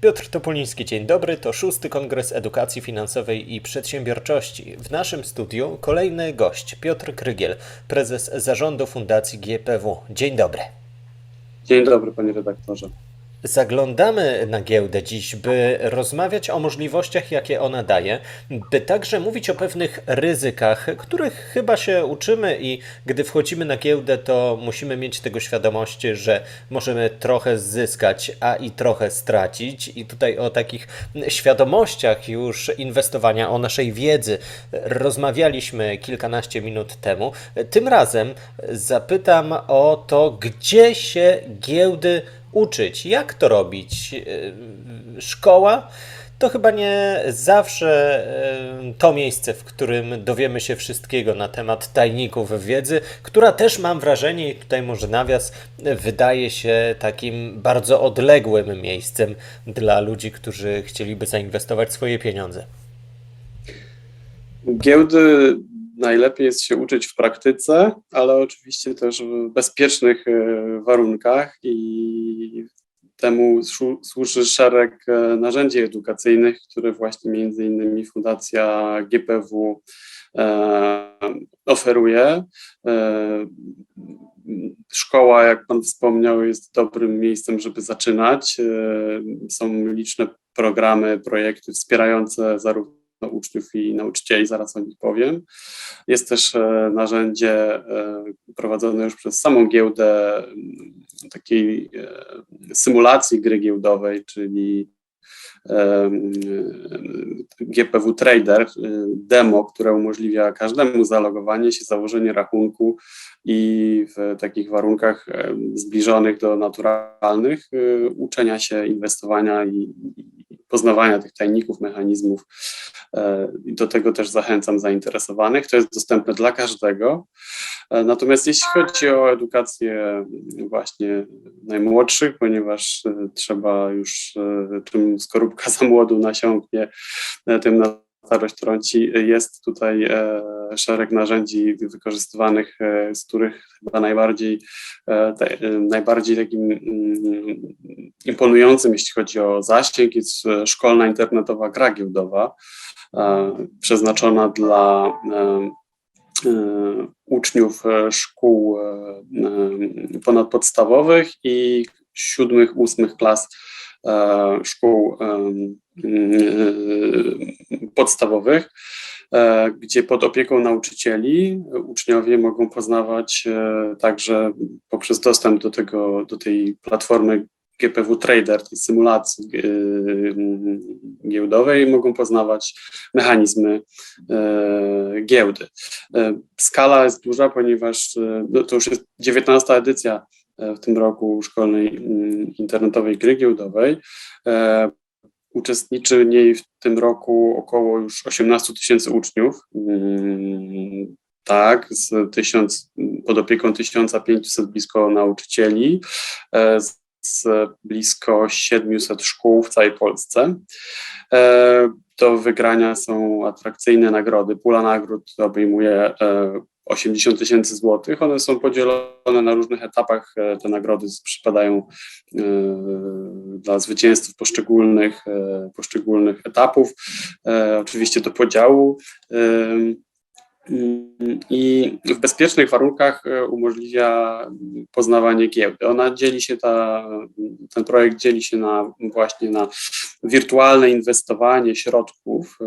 Piotr Topuliński, dzień dobry. To szósty Kongres Edukacji Finansowej i Przedsiębiorczości. W naszym studiu kolejny gość, Piotr Krygiel, prezes zarządu Fundacji GPW. Dzień dobry. Dzień dobry, panie redaktorze. Zaglądamy na giełdę dziś, by rozmawiać o możliwościach, jakie ona daje, by także mówić o pewnych ryzykach, których chyba się uczymy i gdy wchodzimy na giełdę, to musimy mieć tego świadomość, że możemy trochę zyskać, a i trochę stracić. I tutaj o takich świadomościach już inwestowania, o naszej wiedzy rozmawialiśmy kilkanaście minut temu. Tym razem zapytam o to, gdzie się giełdy uczyć. Jak to robić? Yy, Szkoła to chyba nie zawsze yy, to miejsce, w którym dowiemy się wszystkiego na temat tajników wiedzy, która też mam wrażenie, i tutaj może nawias, wydaje się takim bardzo odległym miejscem dla ludzi, którzy chcieliby zainwestować swoje pieniądze. Giełdy najlepiej jest się uczyć w praktyce, ale oczywiście też w bezpiecznych e, warunkach i temu służy szereg e, narzędzi edukacyjnych, które właśnie między innymi Fundacja GPW e, oferuje. Szkoła, jak Pan wspomniał, jest dobrym miejscem, żeby zaczynać. Są liczne programy, projekty wspierające zarówno uczniów i nauczycieli, zaraz o nich powiem. Jest też e, narzędzie e, prowadzone już przez samą giełdę takiej e, symulacji gry giełdowej, czyli GPW Trader demo, które umożliwia każdemu zalogowanie się, założenie rachunku i w takich warunkach zbliżonych do naturalnych uczenia się inwestowania i, poznawania tych tajników, mechanizmów. E, I do tego też zachęcam zainteresowanych. To jest dostępne dla każdego. E, natomiast jeśli chodzi o edukację właśnie najmłodszych, ponieważ e, trzeba już, czym skorupka za młodu nasiąknie, tym na starość trąci, jest tutaj szereg narzędzi wykorzystywanych, z których chyba najbardziej, najbardziej takim mm, imponującym, jeśli chodzi o zasięg, jest szkolna internetowa gra giełdowa, przeznaczona dla uczniów szkół ponadpodstawowych i siódmych, ósmych klas szkół podstawowych. E, gdzie pod opieką nauczycieli uczniowie mogą poznawać e, także poprzez dostęp do, tego, do tej platformy GPW Trader, tej symulacji e, giełdowej, mogą poznawać mechanizmy giełdy. Skala jest duża, ponieważ no, to już jest 19 edycja w tym roku szkolnej internetowej gry giełdowej. Uczestniczy w niej w tym roku około już 18 tysięcy uczniów. Mm, tak, z tysiąc, pod opieką 1500 blisko nauczycieli, e, z blisko 700 szkół w całej Polsce. E, do wygrania są atrakcyjne nagrody. Pula nagród obejmuje e, 80 tysięcy złotych. One są podzielone na różnych etapach. E, te nagrody przypadają e, dla zwycięzców poszczególnych, e, poszczególnych etapów. Oczywiście do podziału. I w bezpiecznych warunkach umożliwia poznawanie giełdy. Ona dzieli się, ta, ten projekt dzieli się na właśnie na wirtualne inwestowanie środków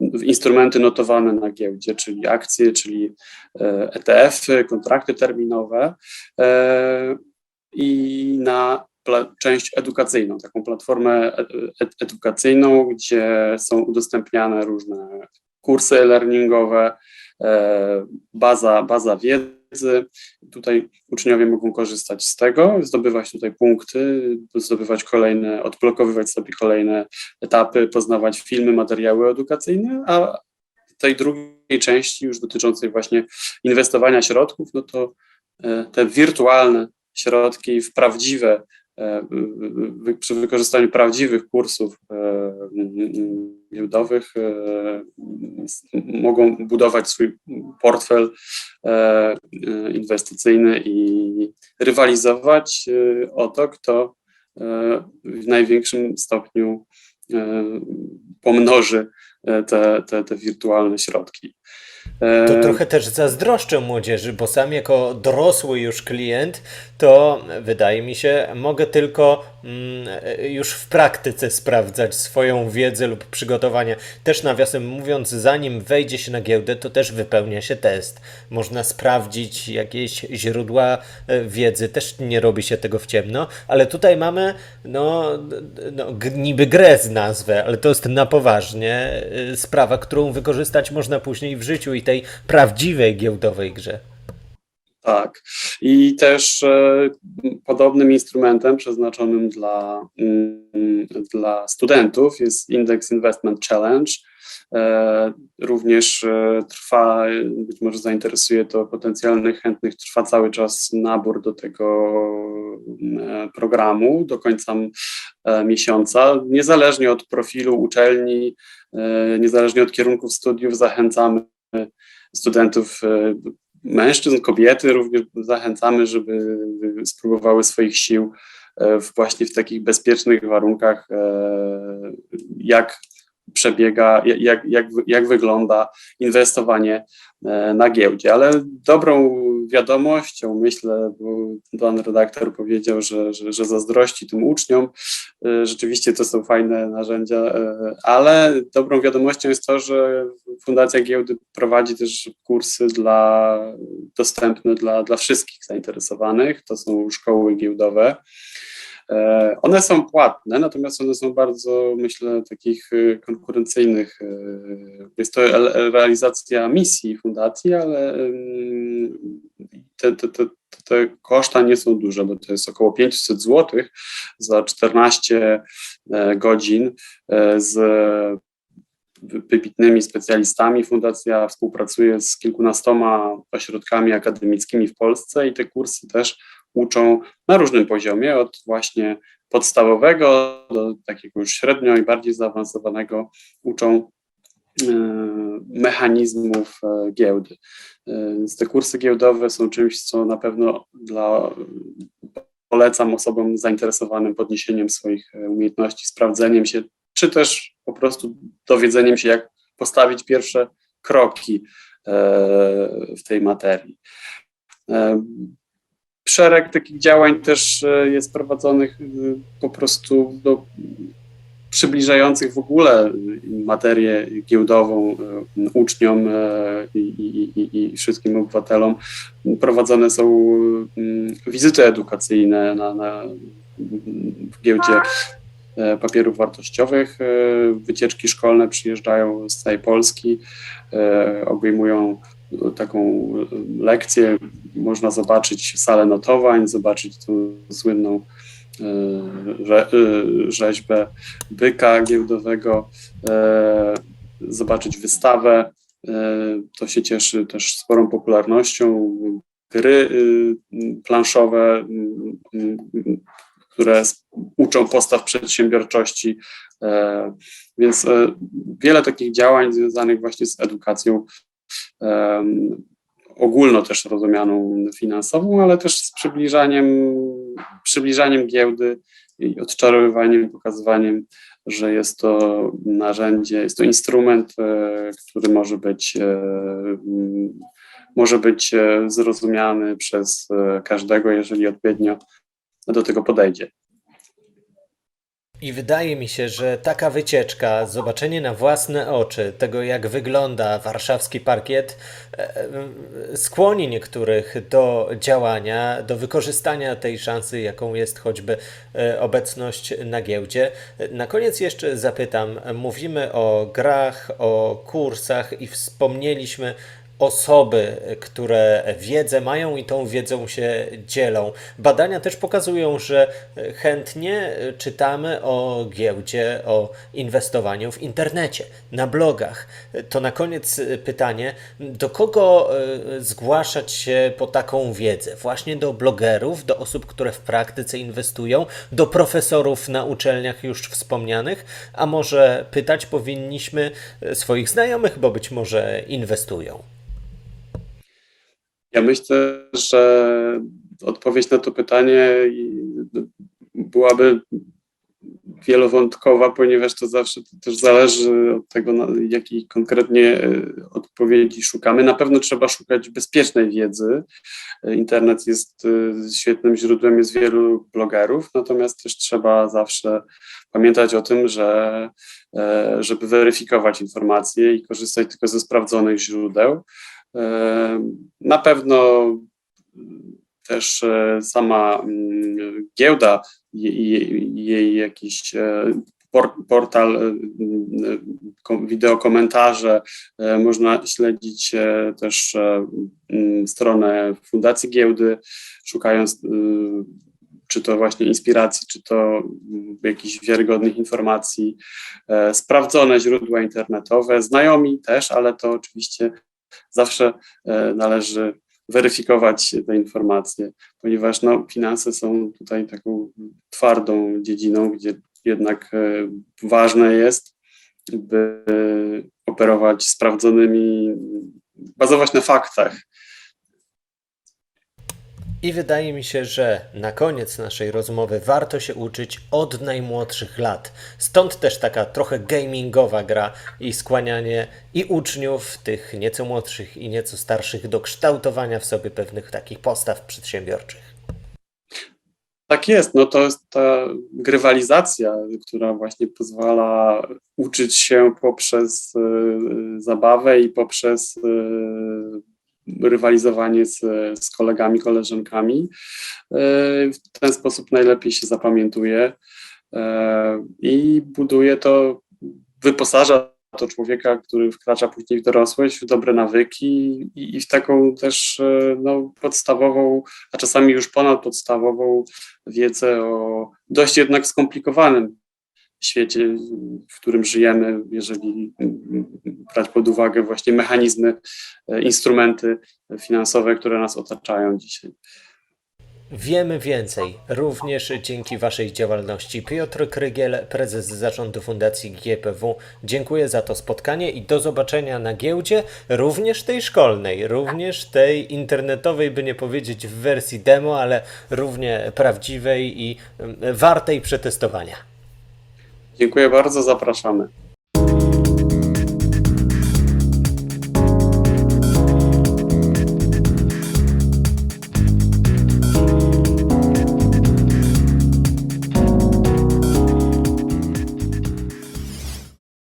w instrumenty notowane na giełdzie, czyli akcje, czyli ETF-y, kontrakty terminowe e, i na część edukacyjną, taką platformę edukacyjną, gdzie są udostępniane różne kursy e-learningowe, e, baza, baza wiedzy. Tutaj uczniowie mogą korzystać z tego, zdobywać tutaj punkty, zdobywać kolejne, odblokowywać sobie kolejne etapy, poznawać filmy, materiały edukacyjne, a tej drugiej części już dotyczącej właśnie inwestowania środków, no to e, te wirtualne środki w prawdziwe przy wykorzystaniu prawdziwych kursów e, giełdowych e, mogą budować swój portfel inwestycyjny i rywalizować o to, kto w największym stopniu pomnoży te, te, te wirtualne środki. To trochę też zazdroszczę młodzieży, bo sam jako dorosły już klient, to wydaje mi się, mogę tylko mm, już w praktyce sprawdzać swoją wiedzę lub przygotowanie. Też nawiasem mówiąc, zanim wejdzie się na giełdę, to też wypełnia się test. Można sprawdzić jakieś źródła e, wiedzy, też nie robi się tego w ciemno, ale tutaj mamy no, no niby grę z nazwę, ale to jest na poważnie e, sprawa, którą wykorzystać można później w życiu tej prawdziwej giełdowej grze. Tak. I też e, podobnym instrumentem przeznaczonym dla, mm, dla studentów jest Index Investment Challenge. E, również e, trwa, być może zainteresuje to potencjalnych chętnych, trwa cały czas nabór do tego e, programu do końca e, miesiąca. Niezależnie od profilu uczelni, e, niezależnie od kierunków studiów, zachęcamy studentów e, mężczyzn, kobiety również zachęcamy, żeby spróbowały swoich sił e, właśnie w takich bezpiecznych warunkach, e, jak przebiega, jak, jak, jak wygląda inwestowanie na giełdzie. Ale dobrą wiadomością, myślę, bo pan redaktor powiedział, że, że, że zazdrości tym uczniom, e, rzeczywiście to są fajne narzędzia, e, ale dobrą wiadomością jest to, że Fundacja Giełdy prowadzi też kursy dla, dostępne dla, dla wszystkich zainteresowanych. To są szkoły giełdowe. E, One są płatne, natomiast one są bardzo, myślę, takich e, konkurencyjnych. e, Jest to realizacja misji fundacji, ale em, te, te, te, te koszta nie są duże, bo to jest około 500 zł za 14 e, godzin e, z wybitnymi specjalistami. Fundacja współpracuje z kilkunastoma ośrodkami akademickimi w Polsce i te kursy też uczą na różnym poziomie, od właśnie podstawowego do takiego już średnio i bardziej zaawansowanego, uczą e, mechanizmów e, giełdy. E, Więc te kursy giełdowe są czymś, co na pewno dla polecam osobom zainteresowanym podniesieniem swoich umiejętności, sprawdzeniem się, czy też po prostu dowiedzeniem się, jak postawić pierwsze kroki w tej materii. Szereg takich działań też e, jest prowadzonych e, po prostu do przybliżających w ogóle materię giełdową e, uczniom i, i, i, wszystkim obywatelom. Prowadzone są mm, wizyty edukacyjne na, na w giełdzie papierów wartościowych. Wycieczki szkolne przyjeżdżają z całej Polski, obejmują taką e, lekcję. Można zobaczyć salę notowań, zobaczyć tą słynną e, e, rzeźbę byka giełdowego, zobaczyć wystawę. To się cieszy też sporą popularnością. Gry y, planszowe, y, które uczą postaw przedsiębiorczości. Więc wiele takich działań związanych właśnie z edukacją ogólno też rozumianą finansową, ale też z przybliżaniem, przybliżaniem giełdy i odczarowywaniem, pokazywaniem, że jest to narzędzie, jest to instrument, e, który może być, e, może być e, zrozumiany przez każdego, jeżeli odpowiednio do tego podejdzie. I wydaje mi się, że taka wycieczka, zobaczenie na własne oczy tego, jak wygląda warszawski parkiet, e, e, skłoni niektórych do działania, do wykorzystania tej szansy, jaką jest choćby e, obecność na giełdzie. Na koniec jeszcze zapytam, mówimy o grach, o kursach i wspomnieliśmy osoby, które wiedzę mają i tą wiedzą się dzielą. Badania też pokazują, że chętnie czytamy o giełdzie, o inwestowaniu w internecie, na blogach. To na koniec pytanie, do kogo e, zgłaszać się po taką wiedzę? Właśnie do blogerów, do osób, które w praktyce inwestują, do profesorów na uczelniach już wspomnianych, a może pytać powinniśmy swoich znajomych, bo być może inwestują. Ja myślę, że odpowiedź na to pytanie byłaby wielowątkowa, ponieważ to zawsze też zależy od tego, jakiej konkretnie e, odpowiedzi szukamy. Na pewno trzeba szukać bezpiecznej wiedzy. Internet jest e, świetnym źródłem, jest wielu blogerów, natomiast też trzeba zawsze pamiętać o tym, że e, żeby weryfikować informacje i korzystać tylko ze sprawdzonych źródeł. Na pewno też e, sama mm, giełda, jej, jakiś e, por- portal, e, mm, kom- wideo komentarze, e, można śledzić też mm, stronę Fundacji Giełdy, szukając y, czy to właśnie inspiracji, czy to mm, jakichś wiarygodnych informacji, sprawdzone źródła internetowe, znajomi też, ale to oczywiście zawsze e, należy weryfikować te informacje, ponieważ no, finanse są tutaj taką twardą dziedziną, gdzie jednak e, ważne jest, by operować sprawdzonymi, bazować na faktach. I wydaje mi się, że na koniec naszej rozmowy warto się uczyć od najmłodszych lat. Stąd też taka trochę gamingowa gra i skłanianie i uczniów, tych nieco młodszych i nieco starszych, do kształtowania w sobie pewnych takich postaw przedsiębiorczych. Tak jest, no to jest ta grywalizacja, która właśnie pozwala uczyć się poprzez e, zabawę i poprzez e, rywalizowanie z, z kolegami, koleżankami. E, W ten sposób najlepiej się zapamiętuje e, i buduje to, wyposaża to człowieka, który wkracza później w dorosłość, w dobre nawyki i, i w taką też e, no, podstawową, a czasami już ponadpodstawową wiedzę o dość jednak skomplikowanym świecie, w którym żyjemy, jeżeli brać pod uwagę właśnie mechanizmy, e, instrumenty finansowe, które nas otaczają dzisiaj. Wiemy więcej, również dzięki Waszej działalności. Piotr Krygiel, prezes zarządu Fundacji GPW, dziękuję za to spotkanie i do zobaczenia na giełdzie, również tej szkolnej, również tej internetowej, by nie powiedzieć w wersji demo, ale równie prawdziwej i mm, wartej przetestowania. Dziękuję bardzo, zapraszamy.